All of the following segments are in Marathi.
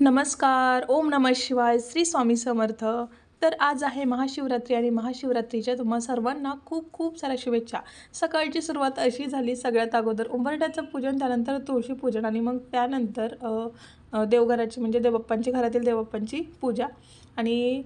नमस्कार ओम नम शिवाय श्री स्वामी समर्थ. तर आज आहे महाशिवरात्री आणि महाशिवरात्रीच्या तुम्हा सर्वांना खूप खूप साऱ्या शुभेच्छा. सकाळची सुरुवात अशी झाली सगळ्यात अगोदर उंबरट्याचं पूजन त्यानंतर तुळशी पूजन आणि मग त्यानंतर देवघराची म्हणजे देवबाप्पांची घरातील देवबाप्पांची पूजा. आणि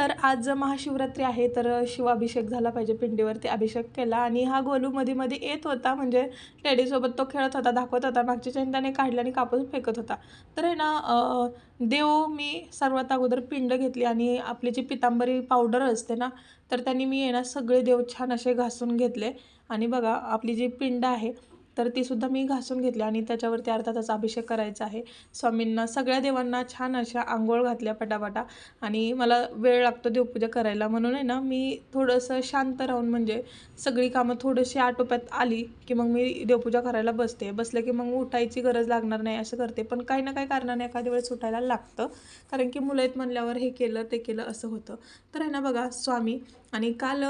तर आज महाशिवरात्री आहे तर शिवाभिषेक झाला पाहिजे. पिंडीवरती अभिषेक केला आणि हा गोलू मध्ये मध्ये येत होता. म्हणजे लेडीजसोबत तो खेळत होता दाखवत होता. मागच्या चैन त्याने काढला आणि कापूस फेकत होता. तर आहे ना देव मी सर्वात अगोदर पिंड घेतली आणि आपली जी पितांबरी पावडर असते ना तर त्यांनी मी येणार सगळे देव छान असे घासून घेतले. आणि बघा आपली जी पिंड आहे तर तीसुद्धा मी घासून घेतली आणि त्याच्यावरती अर्धा त्याचा अभिषेक करायचा आहे. स्वामींना सगळ्या देवांना छान अशा आंघोळ घातल्या पटापटा आणि मला वेळ लागतो देवपूजा करायला. म्हणून आहे ना मी थोडंसं शांत राहून म्हणजे सगळी कामं थोडीशी आटोप्यात आली की मग मी देवपूजा करायला बसते. बसलं की मग उठायची गरज लागणार नाही असं करते. पण काही ना काही कारणाने एखाद्या वेळेस उठायला लागतं. कारण की मुलं आहेत म्हणल्यावर हे केलं ते केलं असं होतं. तर आहे ना बघा स्वामी आणि काल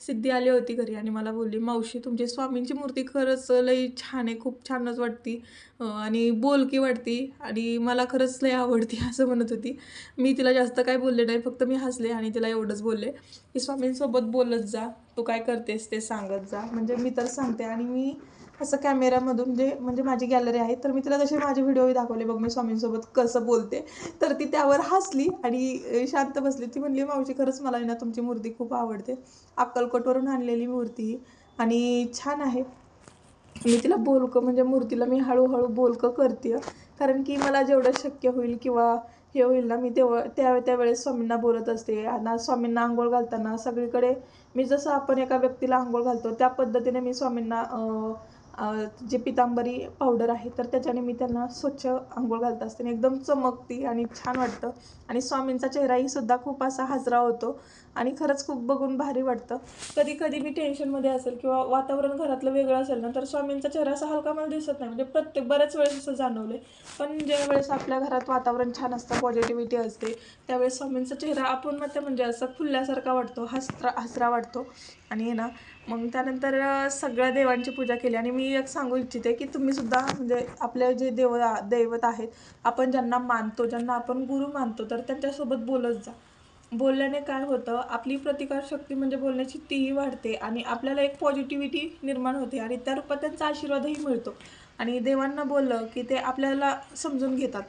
सिद्धी आली होती घरी आणि मला बोलली मावशी तुमची स्वामींची मूर्ती खरंच लई छान आहे खूप छानच वाटती आणि बोलकी वाटती आणि मला खरंच लई आवडती असं म्हणत होती. मी तिला जास्त काय बोलले नाही फक्त मी हसले आणि तिला एवढंच बोलले की स्वामींसोबत बोलत जा तू काय करतेस ते सांगत जा. म्हणजे मी तर सांगते आणि मी असं कॅमेऱ्यामधून जे म्हणजे माझी गॅलरी आहे तर मी तिला तसे माझे व्हिडिओही दाखवले. बघ मी स्वामींसोबत कसं बोलते. तर ती त्यावर हसली आणि शांत बसली. ती म्हणली मावशी खरंच मला ना तुमची मूर्ती खूप आवडते. अक्कलकोटवरून आणलेली मूर्ती आणि छान आहे. मी तिला बोलकं म्हणजे मूर्तीला मी हळूहळू बोलकं करते. कारण की मला जेवढं शक्य होईल किंवा हे होईल ना मी तेव्हा त्या त्यावेळेस स्वामींना बोलत असते. आणि स्वामींना आंघोळ घालताना सगळीकडे मी जसं आपण एका व्यक्तीला आंघोळ घालतो त्या पद्धतीने मी स्वामींना जे पितांबरी पावडर आहे तर त्याच्याने मी त्यांना स्वच्छ आंघोळ घालत असते आणि एकदम चमकती आणि छान वाटतं. आणि स्वामींचा चेहराही सुद्धा खूप असा हाजरा होतो आणि खरंच खूप बघून भारी वाटतं. कधी कधी मी टेन्शनमध्ये असेल किंवा वातावरण घरातलं वेगळं असेल ना तर स्वामींचा चेहरा असा हलका मला दिसत नाही. म्हणजे प्रत्येक बऱ्याच वेळेस असं जाणवलं पण ज्या वेळेस आपल्या घरात वातावरण छान असतं पॉझिटिव्हिटी असते त्यावेळेस स्वामींचा चेहरा आपण मग म्हणजे असं खुलल्यासारखा वाटतो हसरा हसरा वाटतो. आणि आहे ना मग त्यानंतर सगळ्या देवांची पूजा केली. आणि मी एक सांगू इच्छिते की तुम्ही सुद्धा म्हणजे आपले जे देव दैवत आहेत आपण ज्यांना मानतो ज्यांना आपण गुरु मानतो तर त्यांच्यासोबत बोलत जा. बोलल्याने काय होतं आपली प्रतिकारशक्ती म्हणजे बोलण्याची तीही वाढते आणि आपल्याला एक पॉझिटिव्हिटी निर्माण होते आणि त्या रूपात त्यांचा आशीर्वादही मिळतो. आणि देवांना बोललं की ते आपल्याला समजून घेतात.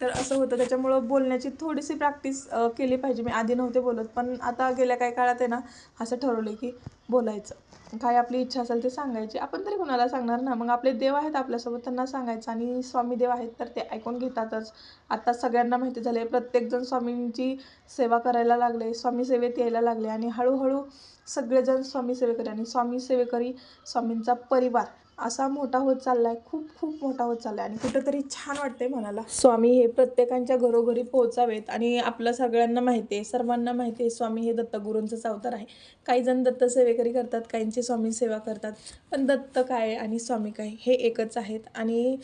तर असं होतं. त्याच्यामुळं बोलण्याची थोडीशी प्रॅक्टिस केली पाहिजे. मी आधी नव्हते बोलत पण आता गेल्या काही काळात आहे ना असं ठरवलं की बोलायचं. काय आपली इच्छा असेल ते सांगायची. आपण तरी कोणाला सांगणार ना? मग आपले देव आहेत आपल्यासोबत त्यांना सांगायचं. आणि स्वामी देव आहेत तर ते ऐकून घेतातच. आता सगळ्यांना माहिती झाले प्रत्येकजण स्वामींची सेवा करायला लागले स्वामी सेवेत यायला लागले. आणि हळूहळू सगळेजण स्वामी सेवेकरी. आणि स्वामी सेवेकरी स्वामींचा परिवार. असा मोठा होत चाललाय खूप खूप मोठा होत चाललाय आणि कुठंतरी छान वाटतंय मनाला स्वामी हे प्रत्येकांच्या घरोघरी पोहोचावेत आणि आपल्या सगळ्यांना माहिती आहे सर्वांना माहिती आहे स्वामी हे दत्तगुरूंचंच अवतार आहे. काही जण दत्त सेवेकरी करतात काहींची स्वामी सेवा करतात. पण दत्त काय आणि स्वामी काय हे एकच आहेत आणि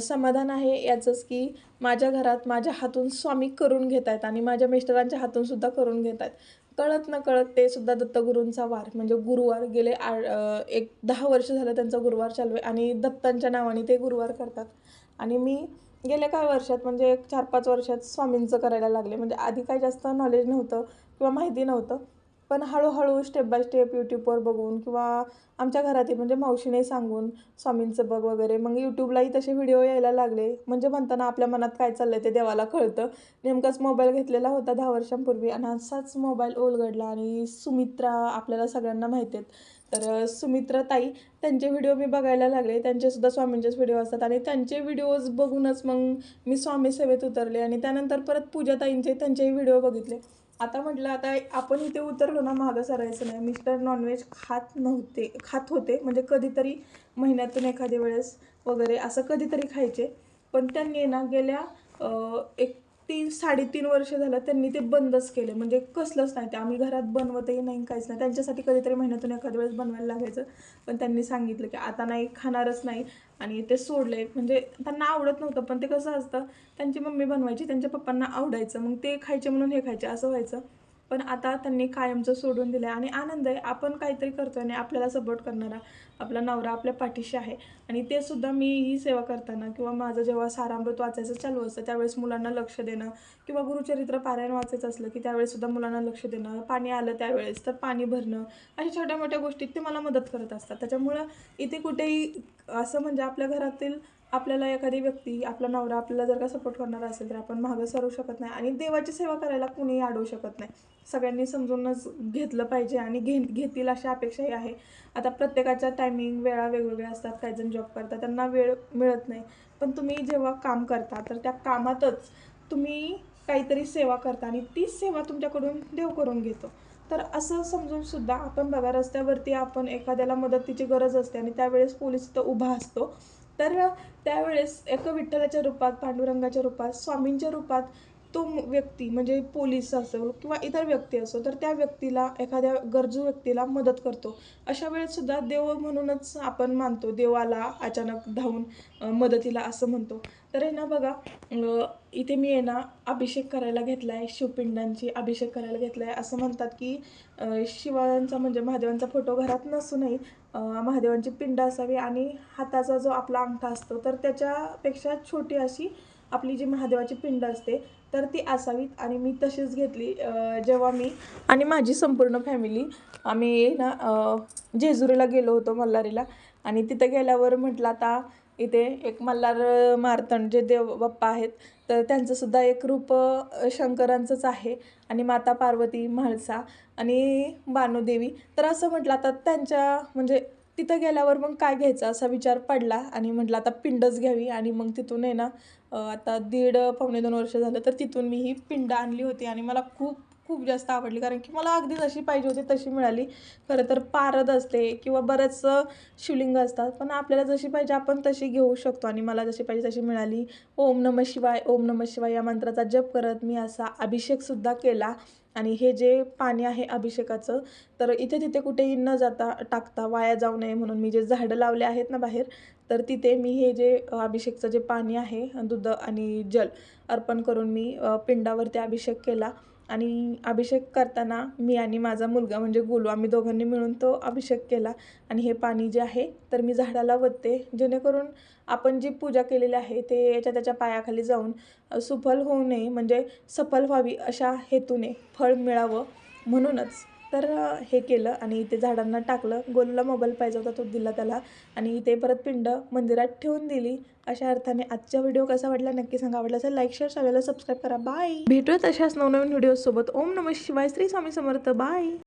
समाधान आहे याचंच की माझ्या घरात माझ्या हातून स्वामी करून घेत आहेत आणि माझ्या मिस्टरांच्या हातून सुद्धा करून घेत आहेत कळत न कळत ते सुद्धा दत्तगुरूंचा वार म्हणजे गुरुवार गेले आ एक दहा वर्ष झालं त्यांचा गुरुवार चालू आहे आणि दत्तांच्या नावाने ते गुरुवार करतात. आणि मी गेल्या काही वर्षात म्हणजे एक चार पाच वर्षात स्वामींचं करायला लागले. म्हणजे आधी काही जास्त नॉलेज नव्हतं किंवा माहिती नव्हतं. पण हळूहळू स्टेप बाय स्टेप यूट्यूबवर बघून किंवा आमच्या घरातील म्हणजे मावशीने सांगून स्वामींचं बघ वगैरे मग यूट्यूबलाही तसे व्हिडिओ यायला लागले. म्हणजे म्हणताना आपल्या मनात काय चाललं आहे ते देवाला कळतं. नेमकाच मोबाईल घेतलेला होता दहा वर्षांपूर्वी आणि असाच मोबाईल ओलगडला आणि सुमित्रा आपल्याला सगळ्यांना माहिती आहेत. तर सुमित्रा ताई त्यांचे व्हिडिओ मी बघायला लागले. त्यांचेसुद्धा स्वामींचेच व्हिडिओ असतात आणि त्यांचे व्हिडिओज बघूनच मग मी स्वामी सेवेत उतरले आणि त्यानंतर परत पूजाताईंचे त्यांचेही व्हिडिओ बघितले. आता म्हटलं आता आपण इथे उतरलो ना मागं सरायचं नाही. मिस्टर नॉनव्हेज खात नव्हते खात होते. म्हणजे कधीतरी महिन्यातून एखाद्या वेळेस वगैरे असं कधीतरी खायचे. पण त्यांनी ना गेल्या एक तीन साडेतीन वर्ष झालं त्यांनी ते बंदच केले. म्हणजे कसलंच नाही ते. आम्ही घरात बनवतही नाही काहीच नाही. त्यांच्यासाठी कधीतरी महिन्यातून एखाद्या वेळेस बनवायला लागायचं. पण त्यांनी सांगितलं की आता नाही खाणारच नाही. आणि ते सोडले. म्हणजे त्यांना आवडत नव्हतं पण ते कसं असतं त्यांची मम्मी बनवायची त्यांच्या पप्पांना आवडायचं. मग ते खायचे म्हणून हे खायचे असं व्हायचं. पण आता त्यांनी कायमचं सोडून दिलं आहे आणि आनंद आहे आपण काहीतरी करतो आणि आपल्याला सपोर्ट करणारा आपला नवरा आपल्या पाठीशी आहे. आणि ते सुद्धा मी ही सेवा करताना किंवा माझं जेव्हा सारामृत वाचायचं चालू असतं त्यावेळेस मुलांना लक्ष देणं किंवा गुरुचरित्र पारायण वाचायचं असलं की त्यावेळेससुद्धा मुलांना लक्ष देणं पाणी आलं त्यावेळेस तर पाणी भरणं अशा छोट्या मोठ्या गोष्टीत ते मला मदत करत असतात. त्याच्यामुळं इथे कुठेही असं म्हणजे आपल्या घरातील आपल्याला एखादी व्यक्ती आपला नवरा आपल्याला जर का सपोर्ट करणार असेल तर आपण मागं सरू शकत नाही आणि देवाची सेवा करायला कुणीही अडवू शकत नाही. सगळ्यांनी समजूनच घेतलं पाहिजे आणि घे घेतील अशी अपेक्षाही आहे. आता प्रत्येकाच्या टायमिंग वेळा वेगवेगळ्या असतात. काही जण जॉब करतात त्यांना वेळ मिळत नाही. पण तुम्ही जेव्हा काम करता तर त्या कामातच तुम्ही काहीतरी सेवा करता आणि तीच सेवा तुमच्याकडून देव करून घेतो. तर असं समजून सुद्धा आपण बघा रस्त्यावरती आपण एखाद्याला मदतीची गरज असते आणि त्यावेळेस पोलीस तर उभा असतो. तर त्यावेळेस एक विठ्ठलाच्या रूपात पांडुरंगाच्या रूपात स्वामींच्या रूपात तो व्यक्ती म्हणजे पोलीस असो किंवा इतर व्यक्ती असो तर त्या व्यक्तीला एखाद्या गरजू व्यक्तीला मदत करतो. अशा वेळेस सुद्धा देव म्हणूनच आपण मानतो. देवाला अचानक धावून मदतीला असं म्हणतो. तर आहे ना बघा इथे मी आहे ना अभिषेक करायला घेतला आहे शिवपिंडांची अभिषेक करायला घेतला आहे असं म्हणतात की अ, शिवांचा म्हणजे महादेवांचा फोटो घरात नसूनही महादेवांची पिंड असावी आणि हाताचा जो आपला अंगठा असतो तर त्याच्यापेक्षा छोटी अशी आपली जी महादेवाची पिंड असते तर ती असावीत. आणि मी तशीच घेतली जेव्हा मी आणि माझी संपूर्ण फॅमिली आम्ही ना जेजुरीला गेलो होतो मल्हारीला. आणि तिथं गेल्यावर म्हटलं आता इथे एक मल्हार मारतण जे देव बाप्पा आहेत तर त्यांचंसुद्धा एक रूप शंकरांचंच आहे. आणि माता पार्वती म्हाळसा आणि बानुदेवी तर असं म्हटलं आता त्यांच्या म्हणजे तिथं गेल्यावर मग काय घ्यायचं असा विचार पडला आणि म्हटलं आता पिंडच घ्यावी. आणि मग तिथून आहे ना आता दीड पावणे दोन वर्ष झालं तर तिथून मी ही पिंड आणली होती आणि मला खूप खूप जास्त आवडली. कारण की मला अगदी जशी पाहिजे होती तशी मिळाली. खरं तर पारद असते किंवा बरंचसं शिवलिंग असतात. पण आपल्याला जशी पाहिजे आपण तशी घेऊ शकतो आणि मला जशी पाहिजे तशी मिळाली. ओम नम शिवाय ओम नम शिवाय या मंत्राचा जप करत मी असा अभिषेकसुद्धा केला. आणि हे जे पाणी आहे अभिषेकाचं तर इथे तिथे कुठेही न जाता टाकता वाया जाऊ नये म्हणून मी जे झाडं लावले आहेत ना बाहेर तर तिथे मी हे जे अभिषेकचं जे पाणी आहे दूध आणि जल अर्पण करून मी पिंडावरती अभिषेक केला. आणि अभिषेक करताना मी आणि माझा मुलगा म्हणजे गोलू आम्ही दोघांनी मिळून तो अभिषेक केला. आणि हे पाणी जे आहे तर मी झाडाला वतते. जेणेकरून आपण जी पूजा केलेली आहे ते याच्या त्याच्या पायाखाली जाऊन सुफल होऊ नये म्हणजे सफल व्हावी अशा हेतूने फळ मिळावं म्हणूनच. तर हे केलं आणि इथे झाडांना टाकलं. गोलूला मोबाईल पाहिजे होता तो दिला त्याला आणि इथे परत पिंड मंदिरात ठेवून दिली. अशा अर्थाने आजचा व्हिडिओ कसा वाटला नक्की सांगा. आवडला असेल लाईक शेअर चॅनलला सबस्क्राईब करा. बाय भेटूयात अशाच नवनवीन व्हिडिओसोबत ओम नम शिवाय. श्री स्वामी समर्थ. बाय